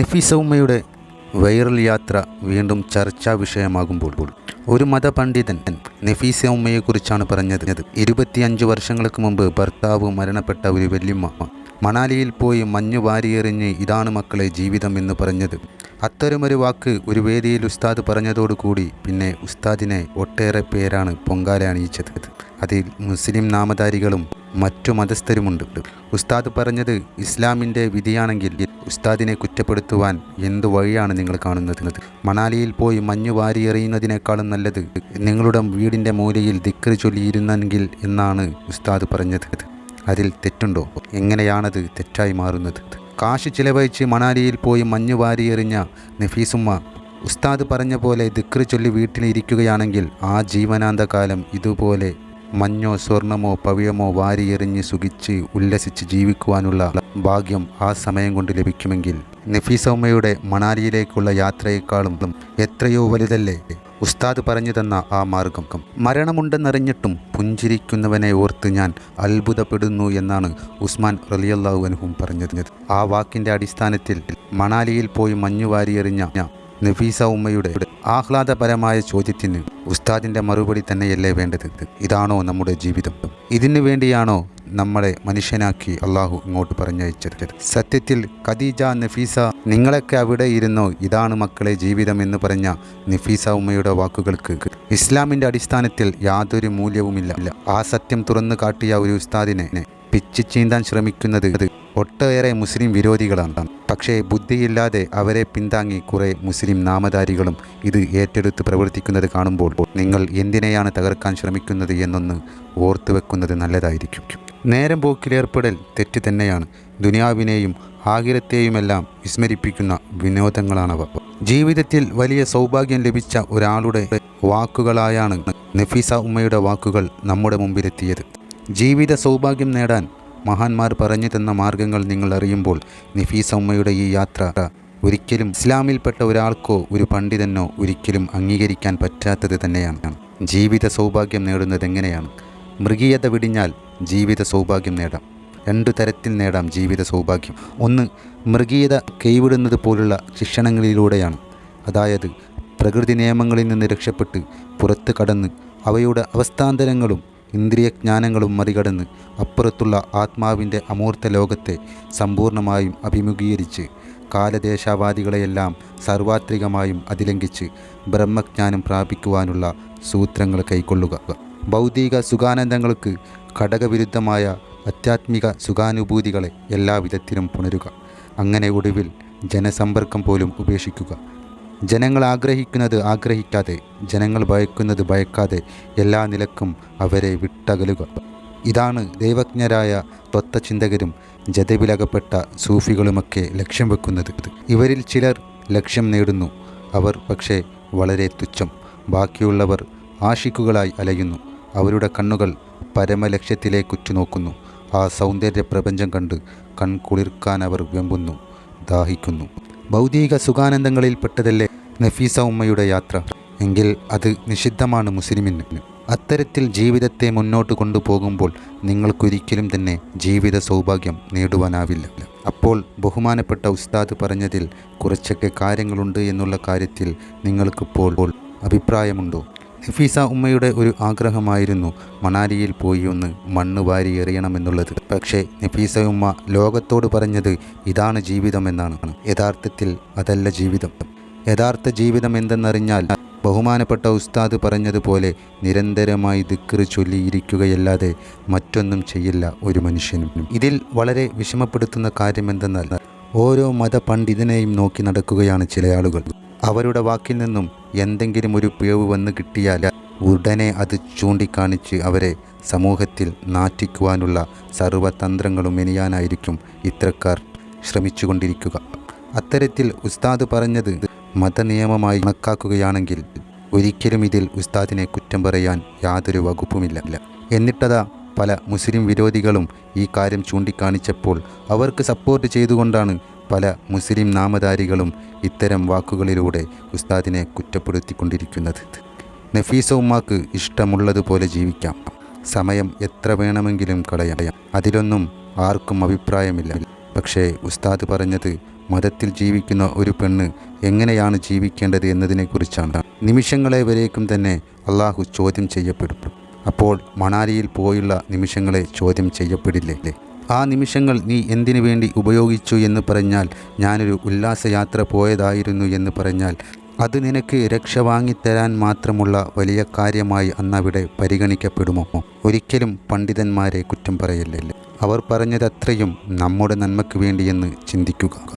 നഫീസ ഉമ്മയുടെ വൈറൽ യാത്ര വീണ്ടും ചർച്ചാ വിഷയമാകുമ്പോൾ ഒരു മതപണ്ഡിതൻ നഫീസ ഉമ്മയെക്കുറിച്ചാണ് പറഞ്ഞത്. ഇരുപത്തിയഞ്ച് വർഷങ്ങൾക്ക് മുമ്പ് ഭർത്താവ് മരണപ്പെട്ട ഒരു വല്യമ്മ മണാലിയിൽ പോയി മഞ്ഞു വാരിയെറിഞ്ഞ് ഇതാണ് മക്കളെ ജീവിതം എന്ന് പറഞ്ഞത്. അത്തരമൊരു വാക്ക് ഒരു വേദിയിൽ ഉസ്താദ് പറഞ്ഞതോടുകൂടി പിന്നെ ഉസ്താദിനെ ഒട്ടേറെ പേരാണ് പൊങ്കാല അണിയിച്ചത്. അതിൽ മുസ്ലിം നാമധാരികളും മറ്റു മതസ്ഥരുമുണ്ട്. ഉസ്താദ് പറഞ്ഞത് ഇസ്ലാമിന്റെ വിധിയാണെങ്കിൽ ഉസ്താദിനെ കുറ്റപ്പെടുത്തുവാൻ എന്ത് വഴിയാണ് നിങ്ങൾ കാണുന്നത്? മണാലിയിൽ പോയി മഞ്ഞു വാരി എറിയുന്നതിനേക്കാളും നല്ലത് നിങ്ങളുടെ വീടിന്റെ മൂലയിൽ ദിക്കറി ചൊല്ലിയിരുന്നെങ്കിൽ എന്നാണ് ഉസ്താദ് പറഞ്ഞത്. അതിൽ തെറ്റുണ്ടോ? എങ്ങനെയാണത് തെറ്റായി മാറുന്നത്? കാശ് ചിലവഴിച്ച് മണാലിയിൽ പോയി മഞ്ഞു വാരി എറിഞ്ഞ നഫീസുമ്മ ഉസ്താദ് പറഞ്ഞ പോലെ ദിക്റ് ചൊല്ലി വീട്ടിലിരിക്കുകയാണെങ്കിൽ ആ ജീവനാന്തകാലം ഇതുപോലെ മഞ്ഞോ സ്വർണമോ പവിഴമോ വാരിയെറിഞ്ഞ് സുഖിച്ച് ഉല്ലസിച്ച് ജീവിക്കുവാനുള്ള ഭാഗ്യം ആ സമയം കൊണ്ട് ലഭിക്കുമെങ്കിൽ നഫീസൗമ്മയുടെ മണാലിയിലേക്കുള്ള യാത്രയെക്കാളും എത്രയോ വലുതല്ലേ? ഉസ്താദ് പറഞ്ഞു തന്ന ആ മാർഗം. മരണമുണ്ടെന്നറിഞ്ഞിട്ടും പുഞ്ചിരിക്കുന്നവനെ ഓർത്ത് ഞാൻ അത്ഭുതപ്പെടുന്നു എന്നാണ് ഉസ്മാൻ റലിയല്ലാഹു അൻഹു പറഞ്ഞത്. ആ വാക്കിന്റെ അടിസ്ഥാനത്തിൽ മണാലിയിൽ പോയി മഞ്ഞു വാരിയെറിഞ്ഞ നഫീസ ഉമ്മയുടെ ആഹ്ലാദപരമായ ചോദ്യത്തിന് ഉസ്താദിന്റെ മറുപടി തന്നെയല്ലേ വേണ്ടത്? ഇതാണോ നമ്മുടെ ജീവിതം? ഇതിനു വേണ്ടിയാണോ നമ്മളെ മനുഷ്യനാക്കി അള്ളാഹു ഇങ്ങോട്ട് പറഞ്ഞയച്ചത്? സത്യത്തിൽ ഖദീജ നഫീസ നിങ്ങളൊക്കെ അവിടെ ഇരുന്നോ? ഇതാണ് മക്കളെ ജീവിതം എന്ന് പറഞ്ഞ നഫീസ ഉമ്മയുടെ വാക്കുകൾക്ക് ഇസ്ലാമിന്റെ അടിസ്ഥാനത്തിൽ യാതൊരു മൂല്യവുമില്ല. ആ സത്യം തുറന്നു കാട്ടിയ ഒരു ഉസ്താദിനെ പിച്ചു ചീന്താൻ ശ്രമിക്കുന്നത് ഒട്ടേറെ മുസ്ലിം വിരോധികളാണ്. പക്ഷേ ബുദ്ധിയില്ലാതെ അവരെ പിന്താങ്ങി കുറേ മുസ്ലിം നാമധാരികളും ഇത് ഏറ്റെടുത്ത് പ്രവർത്തിക്കുന്നത് കാണുമ്പോൾ നിങ്ങൾ എന്തിനെയാണ് തകർക്കാൻ ശ്രമിക്കുന്നത് എന്നൊന്ന് ഓർത്തു വെക്കുന്നത് നല്ലതായിരിക്കും. നേരം പോക്കിലേർപ്പെടൽ തെറ്റ് തന്നെയാണ്. ദുനിയാവിനെയും ആകിരത്തെയുമെല്ലാം വിസ്മരിപ്പിക്കുന്ന വിനോദങ്ങളാണവ ജീവിതത്തിൽ വലിയ സൗഭാഗ്യം ലഭിച്ച ഒരാളുടെ വാക്കുകളായാണ് നഫീസ ഉമ്മയുടെ വാക്കുകൾ നമ്മുടെ മുമ്പിലെത്തിയത്. ജീവിത സൗഭാഗ്യം നേടാൻ മഹാന്മാർ പറഞ്ഞു തന്ന മാർഗങ്ങൾ നിങ്ങൾ അറിയുമ്പോൾ നഫീസ ഉമ്മയുടെ ഈ യാത്ര ഒരിക്കലും ഇസ്ലാമിൽപ്പെട്ട ഒരാൾക്കോ ഒരു പണ്ഡിതനോ ഒരിക്കലും അംഗീകരിക്കാൻ പറ്റാത്തത് തന്നെയാണ്. ജീവിത സൗഭാഗ്യം നേടുന്നത് എങ്ങനെയാണ്? മൃഗീയത വിടിഞ്ഞാൽ ജീവിത സൗഭാഗ്യം നേടാം. രണ്ടു തരത്തിൽ നേടാം ജീവിത സൗഭാഗ്യം. ഒന്ന് മൃഗീയത കൈവിടുന്നത് പോലുള്ള ശിക്ഷണങ്ങളിലൂടെയാണ്. അതായത് പ്രകൃതി നിയമങ്ങളിൽ നിന്ന് രക്ഷപ്പെട്ട് പുറത്ത് കടന്ന് അവയുടെ അവസ്ഥാന്തരങ്ങളും ഇന്ദ്രിയജ്ഞാനങ്ങളും മറികടന്ന് അപ്പുറത്തുള്ള ആത്മാവിന്റെ അമൂർത്ത ലോകത്തെ സമ്പൂർണമായും അഭിമുഖീകരിച്ച് കാലദേശാവാദികളെയെല്ലാം സർവാത്രികമായും അതിലംഘിച്ച് ബ്രഹ്മജ്ഞാനം പ്രാപിക്കുവാനുള്ള സൂത്രങ്ങൾ കൈക്കൊള്ളുക. ഭൗതിക സുഖാനന്ദങ്ങൾക്ക് ഘടകവിരുദ്ധമായ അത്യാത്മിക സുഖാനുഭൂതികളെ എല്ലാവിധത്തിലും പുണരുക. അങ്ങനെ ഒടുവിൽ ജനസമ്പർക്കം പോലും ഉപേക്ഷിക്കുക. ജനങ്ങൾ ആഗ്രഹിക്കുന്നത് ആഗ്രഹിക്കാതെ ജനങ്ങൾ ഭയക്കുന്നത് ഭയക്കാതെ എല്ലാ നിലക്കും അവരെ വിട്ടകലുക. ഇതാണ് ദൈവജ്ഞരായ തത്വചിന്തകരും ജതവിലകപ്പെട്ട സൂഫികളുമൊക്കെ ലക്ഷ്യം വെക്കുന്നത്. ഇവരിൽ ചിലർ ലക്ഷ്യം നേടുന്നു. അവർ പക്ഷേ വളരെ തുച്ഛം. ബാക്കിയുള്ളവർ ആഷിക്കുകളായി അലയുന്നു. അവരുടെ കണ്ണുകൾ പരമലക്ഷ്യത്തിലേക്ക് ഉറ്റുനോക്കുന്നു ആ സൗന്ദര്യ പ്രപഞ്ചം കണ്ട് കൺകുളിർക്കാൻ അവർ വെമ്പുന്നു ദാഹിക്കുന്നു. ഭൗതിക സുഖാനന്ദങ്ങളിൽപ്പെട്ടതല്ലേ നഫീസ ഉമ്മയുടെ യാത്ര? എങ്കിൽ അത് നിഷിദ്ധമാണ് മുസ്ലിമിന്. അത്തരത്തിൽ ജീവിതത്തെ മുന്നോട്ട് കൊണ്ടുപോകുമ്പോൾ നിങ്ങൾക്കൊരിക്കലും തന്നെ ജീവിത സൗഭാഗ്യം നേടുവാനാവില്ല. അപ്പോൾ ബഹുമാനപ്പെട്ട ഉസ്താദ് പറഞ്ഞതിൽ കുറച്ചൊക്കെ കാര്യങ്ങളുണ്ട് എന്നുള്ള കാര്യത്തിൽ നിങ്ങൾക്കിപ്പോൾ അഭിപ്രായമുണ്ടോ? നഫീസ ഉമ്മയുടെ ഒരു ആഗ്രഹമായിരുന്നു മണാലിയിൽ പോയി ഒന്ന് മണ്ണ് വാരി എറിയണമെന്നുള്ളത്. പക്ഷേ നഫീസ ഉമ്മ ലോകത്തോട് പറഞ്ഞത് ഇതാണ് ജീവിതം എന്നാണ് യഥാർത്ഥത്തിൽ അതല്ല ജീവിതം. യഥാർത്ഥ ജീവിതം എന്തെന്നറിഞ്ഞാൽ ബഹുമാനപ്പെട്ട ഉസ്താദ് പറഞ്ഞതുപോലെ നിരന്തരമായി ദിക്കറ് ചൊല്ലിയിരിക്കുകയല്ലാതെ മറ്റൊന്നും ചെയ്യില്ല ഒരു മനുഷ്യനും. ഇതിൽ വളരെ വിഷമപ്പെടുത്തുന്ന കാര്യം എന്തെന്നാൽ ഓരോ മതപണ്ഡിതനെയും നോക്കി നടക്കുകയാണ് ചില ആളുകൾ. അവരുടെ വാക്കിൽ നിന്നും എന്തെങ്കിലും ഒരു പിഴവ് വന്ന് കിട്ടിയാൽ ഉടനെ അത് ചൂണ്ടിക്കാണിച്ച് അവരെ സമൂഹത്തിൽ നാറ്റിക്കുവാനുള്ള സർവതന്ത്രങ്ങളും മെനിയാനായിരിക്കും ഇത്തരക്കാർ ശ്രമിച്ചുകൊണ്ടിരിക്കുക. അത്തരത്തിൽ ഉസ്താദ് പറഞ്ഞത് മതനിയമമായി കണക്കാക്കുകയാണെങ്കിൽ ഒരിക്കലും ഇതിൽ ഉസ്താദിനെ കുറ്റം പറയാൻ യാതൊരു വകുപ്പുമില്ല. എന്നിട്ടതാ പല മുസ്ലിം വിരോധികളും ഈ കാര്യം ചൂണ്ടിക്കാണിച്ചപ്പോൾ അവർക്ക് സപ്പോർട്ട് ചെയ്തുകൊണ്ടാണ് പല മുസ്ലിം നാമധാരികളും ഇത്തരം വാക്കുകളിലൂടെ ഉസ്താദിനെ കുറ്റപ്പെടുത്തിക്കൊണ്ടിരിക്കുന്നത്. നഫീസ ഉമ്മാക്ക് ഇഷ്ടമുള്ളതുപോലെ ജീവിക്കാം. സമയം എത്ര വേണമെങ്കിലും കളയാം. അതിലൊന്നും ആർക്കും അഭിപ്രായമില്ല. പക്ഷേ ഉസ്താദ് പറഞ്ഞത് മതത്തിൽ ജീവിക്കുന്ന ഒരു പെണ്ണ് എങ്ങനെയാണ് ജീവിക്കേണ്ടത് എന്നതിനെക്കുറിച്ചാണ്. നിമിഷങ്ങളെ വരേക്കും തന്നെ അള്ളാഹു ചോദ്യം ചെയ്യപ്പെടും. അപ്പോൾ മണാലിയിൽ പോയുള്ള നിമിഷങ്ങളെ ചോദ്യം ചെയ്യപ്പെടില്ലേ? ആ നിമിഷങ്ങൾ നീ എന്തിനു വേണ്ടി ഉപയോഗിച്ചു എന്ന് പറഞ്ഞാൽ ഞാനൊരു ഉല്ലാസയാത്ര പോയതായിരുന്നു എന്ന് പറഞ്ഞാൽ അത് നിനക്ക് രക്ഷ വാങ്ങിത്തരാൻ മാത്രമുള്ള വലിയ കാര്യമായി അന്നവിടെ പരിഗണിക്കപ്പെടുമോ? ഒരിക്കലും പണ്ഡിതന്മാരെ കുറ്റം പറയല്ലേ അവർ പറഞ്ഞതത്രയും നമ്മുടെ നന്മയ്ക്ക് വേണ്ടിയെന്ന് ചിന്തിക്കുക.